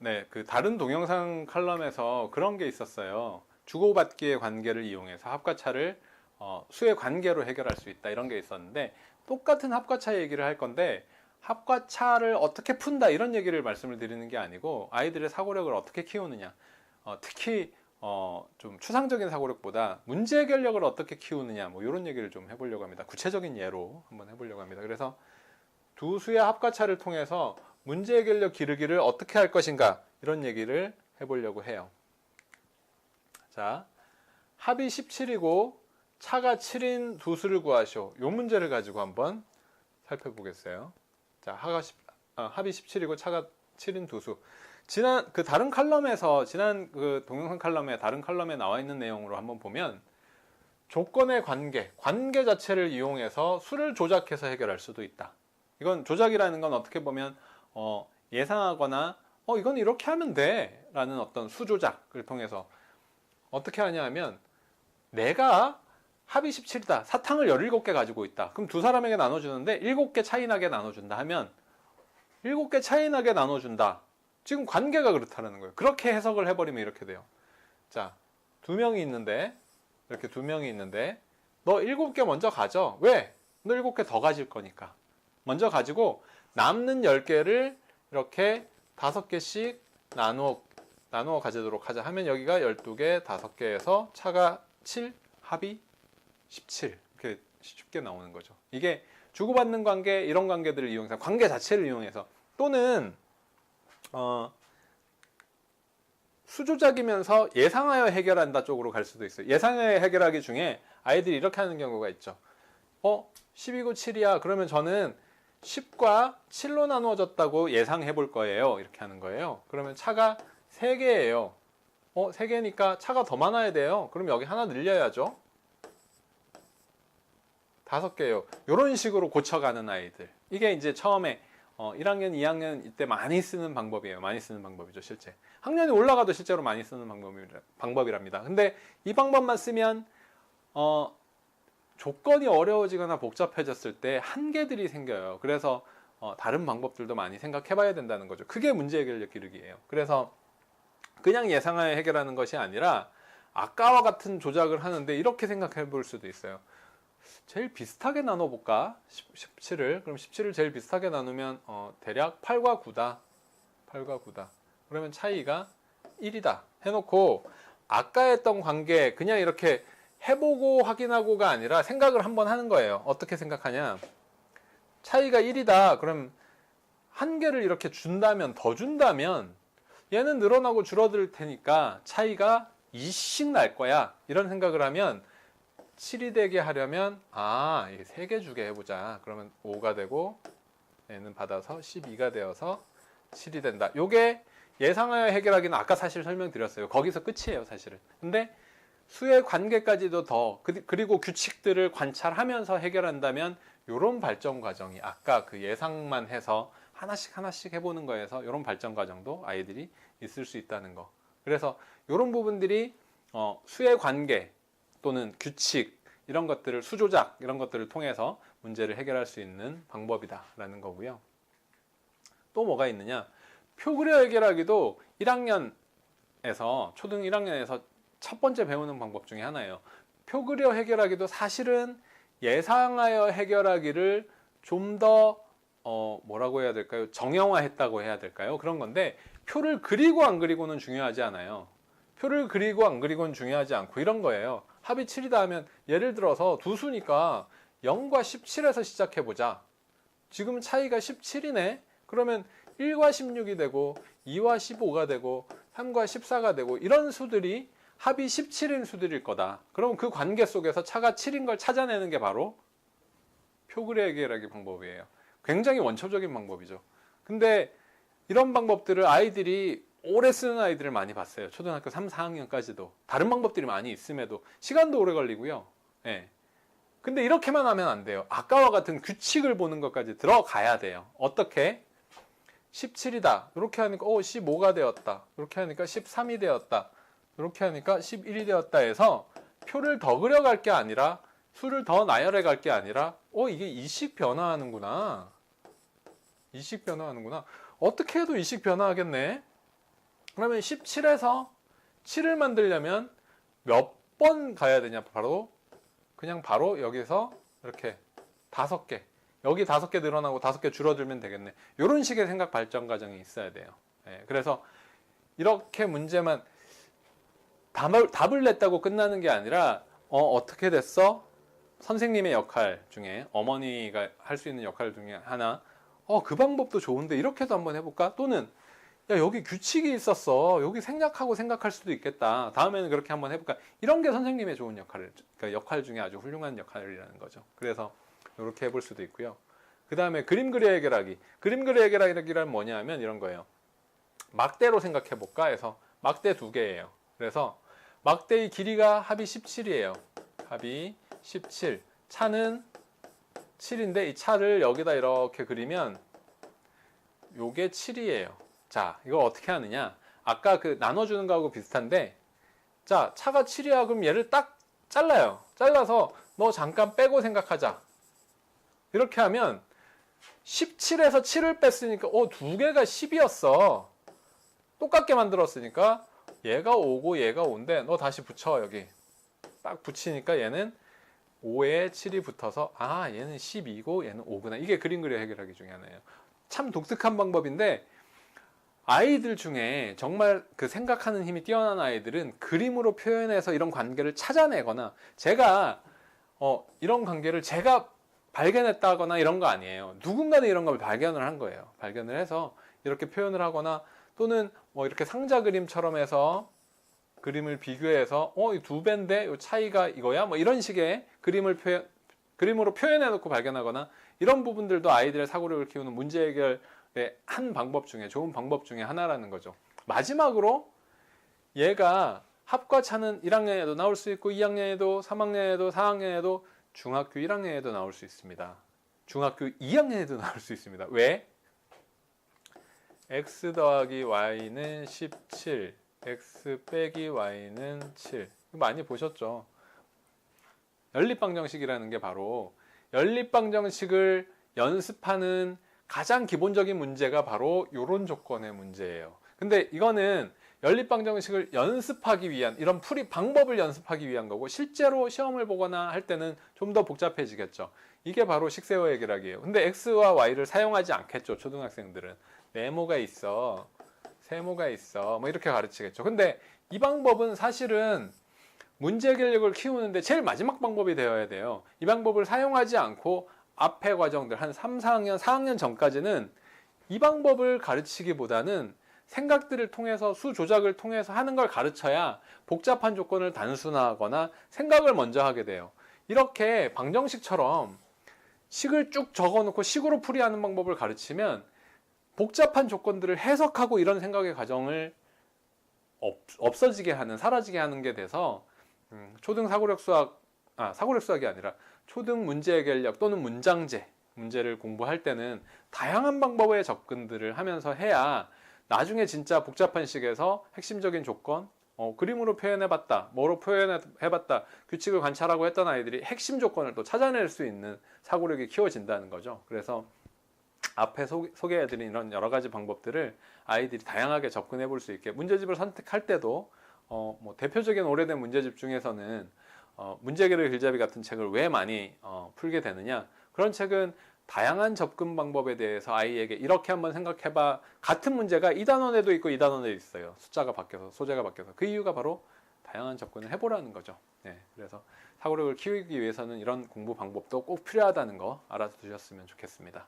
네, 그 다른 동영상 칼럼에서 그런 게 있었어요. 주고받기의 관계를 이용해서 합과차를 어, 수의 관계로 해결할 수 있다 이런 게 있었는데 똑같은 합과차 얘기를 할 건데 합과차를 어떻게 푼다 이런 얘기를 말씀을 드리는 게 아니고 아이들의 사고력을 어떻게 키우느냐 어, 특히 어, 좀 추상적인 사고력보다 문제 해결력을 어떻게 키우느냐 뭐 이런 얘기를 좀 해보려고 합니다. 구체적인 예로 한번 해보려고 합니다. 그래서 두 수의 합과차를 통해서 문제 해결력 기르기를 어떻게 할 것인가 이런 얘기를 해보려고 해요. 자, 합이 17이고 차가 7인 두 수를 구하시오. 이 문제를 가지고 한번 살펴보겠어요. 자, 하가 10, 아, 합이 17이고 차가 7인 두 수. 지난 그 다른 칼럼에서 지난 그 동영상 칼럼에 다른 칼럼에 나와 있는 내용으로 한번 보면 조건의 관계, 관계 자체를 이용해서 수를 조작해서 해결할 수도 있다. 이건 조작이라는 건 어떻게 보면 어, 예상하거나 어 이건 이렇게 하면 돼 라는 어떤 수 조작을 통해서 어떻게 하냐 하면 내가 합이 17이다. 사탕을 17개 가지고 있다. 그럼 두 사람에게 나눠주는데 7개 차이 나게 나눠준다 하면 7개 차이 나게 나눠준다. 지금 관계가 그렇다는 거예요. 그렇게 해석을 해버리면 이렇게 돼요. 자, 두 명이 있는데, 이렇게 두 명이 있는데, 너 7개 먼저 가져. 왜? 너 7개 더 가질 거니까. 먼저 가지고 남는 10개를 이렇게 5개씩 나누어, 나누어 가지도록 하자 하면 여기가 12개, 5개에서 차가 7, 합이 17. 이렇게 쉽게 나오는 거죠. 이게 주고받는 관계, 이런 관계들을 이용해서, 관계 자체를 이용해서, 또는, 어, 수조작이면서 예상하여 해결한다 쪽으로 갈 수도 있어요. 예상하여 해결하기 중에 아이들이 이렇게 하는 경우가 있죠. 어, 12고 7이야. 그러면 저는 10과 7로 나누어졌다고 예상해 볼 거예요. 이렇게 하는 거예요. 그러면 차가 3개예요. 어, 3개니까 차가 더 많아야 돼요. 그럼 여기 하나 늘려야죠. 다섯 개요. 이런 식으로 고쳐가는 아이들. 이게 이제 처음에 어, 1학년, 2학년 이때 많이 쓰는 방법이에요. 많이 쓰는 방법이죠, 실제. 학년이 올라가도 실제로 많이 쓰는 방법이랍니다. 근데 이 방법만 쓰면 어, 조건이 어려워지거나 복잡해졌을 때 한계들이 생겨요. 그래서 어, 다른 방법들도 많이 생각해 봐야 된다는 거죠. 그게 문제 해결력 기르기예요. 그래서 그냥 예상하에 해결하는 것이 아니라 아까와 같은 조작을 하는데 이렇게 생각해 볼 수도 있어요. 제일 비슷하게 나눠볼까? 17을. 그럼 17을 제일 비슷하게 나누면, 어, 대략 8과 9다. 8과 9다. 그러면 차이가 1이다. 해놓고, 아까 했던 관계, 그냥 이렇게 해보고 확인하고가 아니라 생각을 한번 하는 거예요. 어떻게 생각하냐? 차이가 1이다. 그럼 한 개를 이렇게 준다면, 더 준다면, 얘는 늘어나고 줄어들 테니까 차이가 2씩 날 거야. 이런 생각을 하면, 7이 되게 하려면 아, 이게 3개 주게 해보자. 그러면 5가 되고 얘는 받아서 12가 되어서 7이 된다. 요게 예상하여 해결하기는 아까 사실 설명드렸어요. 거기서 끝이에요, 사실은. 근데 수의 관계까지도 더 그- 그리고 규칙들을 관찰하면서 해결한다면 요런 발전 과정이 아까 그 예상만 해서 하나씩 하나씩 해보는 거에서 요런 발전 과정도 아이들이 있을 수 있다는 거. 그래서 요런 부분들이 어, 수의 관계 또는 규칙 이런 것들을 수조작 이런 것들을 통해서 문제를 해결할 수 있는 방법이다라는 거고요. 또 뭐가 있느냐? 표 그려 해결하기도 1학년에서 초등 1학년에서 첫 번째 배우는 방법 중에 하나예요. 표 그려 해결하기도 사실은 예상하여 해결하기를 좀더 어, 뭐라고 해야 될까요? 정형화했다고 해야 될까요? 그런 건데 표를 그리고 안 그리고는 중요하지 않아요. 표를 그리고 안 그리고는 중요하지 않고 이런 거예요. 합이 7이다 하면 예를 들어서 두 수니까 0과 17에서 시작해 보자. 지금 차이가 17이네. 그러면 1과 16이 되고 2와 15가 되고 3과 14가 되고 이런 수들이 합이 17인 수들일 거다. 그럼 그 관계 속에서 차가 7인 걸 찾아내는 게 바로 표그레 해결하기 방법이에요. 굉장히 원초적인 방법이죠. 근데 이런 방법들을 아이들이 오래 쓰는 아이들을 많이 봤어요. 초등학교 3, 4학년까지도. 다른 방법들이 많이 있음에도 시간도 오래 걸리고요. 예. 근데 이렇게만 하면 안 돼요. 아까와 같은 규칙을 보는 것까지 들어가야 돼요. 어떻게? 17이다. 이렇게 하니까 어 15가 되었다. 이렇게 하니까 13이 되었다. 이렇게 하니까 11이 되었다 해서 표를 더 그려갈 게 아니라 수를 더 나열해 갈 게 아니라 어 이게 이식 변화하는구나. 이식 변화하는구나. 어떻게 해도 이식 변화하겠네. 그러면 17에서 7을 만들려면 몇 번 가야 되냐? 바로 그냥 바로 여기서 이렇게 다섯 개 여기 다섯 개 늘어나고 다섯 개 줄어들면 되겠네. 이런 식의 생각 발전 과정이 있어야 돼요. 예, 그래서 이렇게 문제만 답을, 답을 냈다고 끝나는 게 아니라 어, 어떻게 됐어? 선생님의 역할 중에 어머니가 할 수 있는 역할 중에 하나. 어, 그 방법도 좋은데 이렇게도 한번 해볼까? 또는 야 여기 규칙이 있었어. 여기 생략하고 생각할 수도 있겠다. 다음에는 그렇게 한번 해볼까? 이런 게 선생님의 좋은 역할을 그러니까 역할 중에 아주 훌륭한 역할이라는 거죠. 그래서 이렇게 해볼 수도 있고요. 그 다음에 그림 그려 해결하기. 그림 그려 해결하기란 뭐냐면 이런 거예요. 막대로 생각해 볼까 해서 막대 두 개예요. 그래서 막대의 길이가 합이 17이에요 합이 17 차는 7인데 이 차를 여기다 이렇게 그리면 요게 7이에요 자, 이거 어떻게 하느냐? 아까 그 나눠주는 거하고 비슷한데, 자, 차가 7이야. 그럼 얘를 딱 잘라요. 잘라서 너 잠깐 빼고 생각하자. 이렇게 하면 17에서 7을 뺐으니까, 어, 두 개가 10이었어. 똑같게 만들었으니까 얘가 5고 얘가 5인데 너 다시 붙여, 여기. 딱 붙이니까 얘는 5에 7이 붙어서, 아, 얘는 12고 얘는 5구나. 이게 그림 그려 해결하기 중에 하나예요. 참 독특한 방법인데, 아이들 중에 정말 그 생각하는 힘이 뛰어난 아이들은 그림으로 표현해서 이런 관계를 찾아내거나 제가 어 이런 관계를 제가 발견했다거나 이런 거 아니에요. 누군가는 이런 걸 발견을 한 거예요. 발견을 해서 이렇게 표현을 하거나 또는 뭐 이렇게 상자 그림처럼 해서 그림을 비교해서 어두 배인데 이 차이가 이거야 뭐 이런 식의 그림을 표현 그림으로 표현해 놓고 발견하거나 이런 부분들도 아이들의 사고력을 키우는 문제 해결 네, 한 방법 중에 좋은 방법 중에 하나라는 거죠. 마지막으로 얘가 합과 차는 1학년에도 나올 수 있고 2학년에도 3학년에도 4학년에도 중학교 1학년에도 나올 수 있습니다. 중학교 2학년에도 나올 수 있습니다. 왜? X 더하기 y는 17, x 빼기 y는 7. 많이 보셨죠? 연립방정식이라는 게 바로 연립방정식을 연습하는 가장 기본적인 문제가 바로 이런 조건의 문제예요. 근데 이거는 연립방정식을 연습하기 위한 이런 풀이 방법을 연습하기 위한 거고 실제로 시험을 보거나 할 때는 좀 더 복잡해지겠죠. 이게 바로 식세어 해결하기예요. 근데 x와 y를 사용하지 않겠죠. 초등학생들은 네모가 있어, 세모가 있어, 뭐 이렇게 가르치겠죠. 근데 이 방법은 사실은 문제 해결력을 키우는데 제일 마지막 방법이 되어야 돼요. 이 방법을 사용하지 않고 앞에 과정들 한 3, 4학년, 4학년 전까지는 이 방법을 가르치기보다는 생각들을 통해서 수 조작을 통해서 하는 걸 가르쳐야 복잡한 조건을 단순화하거나 생각을 먼저 하게 돼요. 이렇게 방정식처럼 식을 쭉 적어 놓고 식으로 풀이하는 방법을 가르치면 복잡한 조건들을 해석하고 이런 생각의 과정을 없, 없어지게 하는 사라지게 하는 게 돼서 음, 초등 사고력 수학 아 사고력 수학이 아니라 초등 문제 해결력 또는 문장제 문제를 공부할 때는 다양한 방법의 접근들을 하면서 해야 나중에 진짜 복잡한 식에서 핵심적인 조건 어, 그림으로 표현해봤다, 뭐로 표현해봤다, 규칙을 관찰하고 했던 아이들이 핵심 조건을 또 찾아낼 수 있는 사고력이 키워진다는 거죠. 그래서 앞에 소, 개해드린 이런 여러 가지 방법들을 아이들이 다양하게 접근해 볼 수 있게 문제집을 선택할 때도 어, 뭐 대표적인 오래된 문제집 중에서는 어, 문제개를 길잡이 같은 책을 왜 많이 어, 풀게 되느냐? 그런 책은 다양한 접근 방법에 대해서 아이에게 이렇게 한번 생각해봐. 같은 문제가 이 단원에도 있고 이 단원에도 있어요. 숫자가 바뀌어서 소재가 바뀌어서 그 이유가 바로 다양한 접근을 해보라는 거죠. 네, 그래서 사고력을 키우기 위해서는 이런 공부 방법도 꼭 필요하다는 거 알아두셨으면 좋겠습니다.